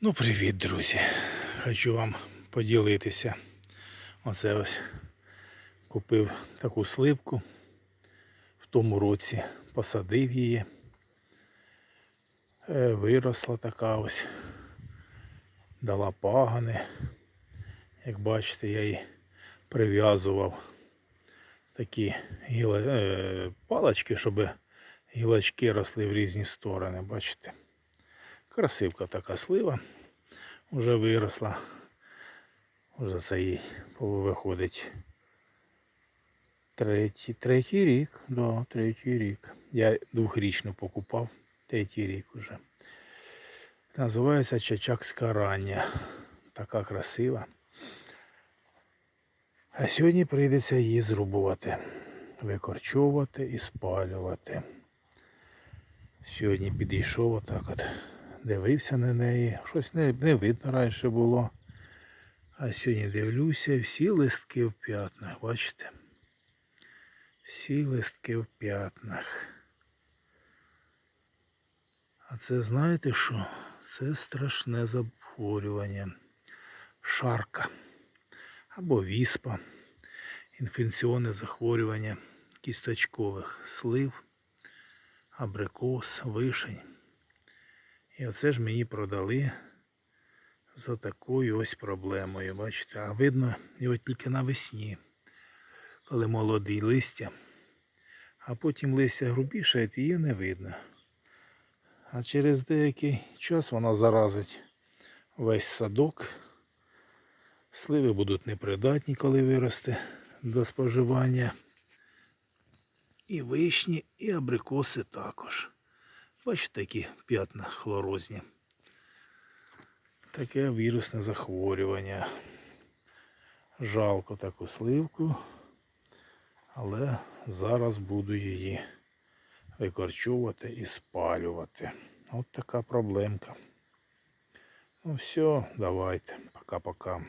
Ну, привіт, друзі. Хочу вам поділитися. Оце ось купив таку сливку. В тому році посадив її. Е, Виросла така ось. Дала пагани. Як бачите, я її прив'язував такі гіле- е, палочки, щоб гілочки росли в різні сторони, бачите. Красивка така слива. Уже виросла. Уже це їй виходить третій, третій рік. Да, третій рік. Я двохрічну покупав. Третій рік уже. Називається Чачакська рання. Така красива. А сьогодні прийдеться її зрубувати, викорчовувати і спалювати. Сьогодні підійшов отак от, дивився на неї. Щось не, не видно раніше було. А сьогодні дивлюся, всі листки в п'ятнах, бачите? Всі листки в п'ятнах. А це знаєте що? Це страшне захворювання. Шарка або віспа. Інфекційне захворювання кісточкових слив абрикос, вишень. І оце ж мені продали за такою ось проблемою. Бачите, а видно його тільки навесні, коли молоді листя, а потім листя грубіше, і її не видно. А через деякий час вона заразить весь садок. Сливи будуть непридатні, коли виросте до споживання. І вишні, і абрикоси також. Бачите, такі п'ятна хлорозні. Таке вірусне захворювання. Жалко таку сливку, але зараз буду її викорчовувати і спалювати. От така проблемка. Ну все, давайте. Пока-пока.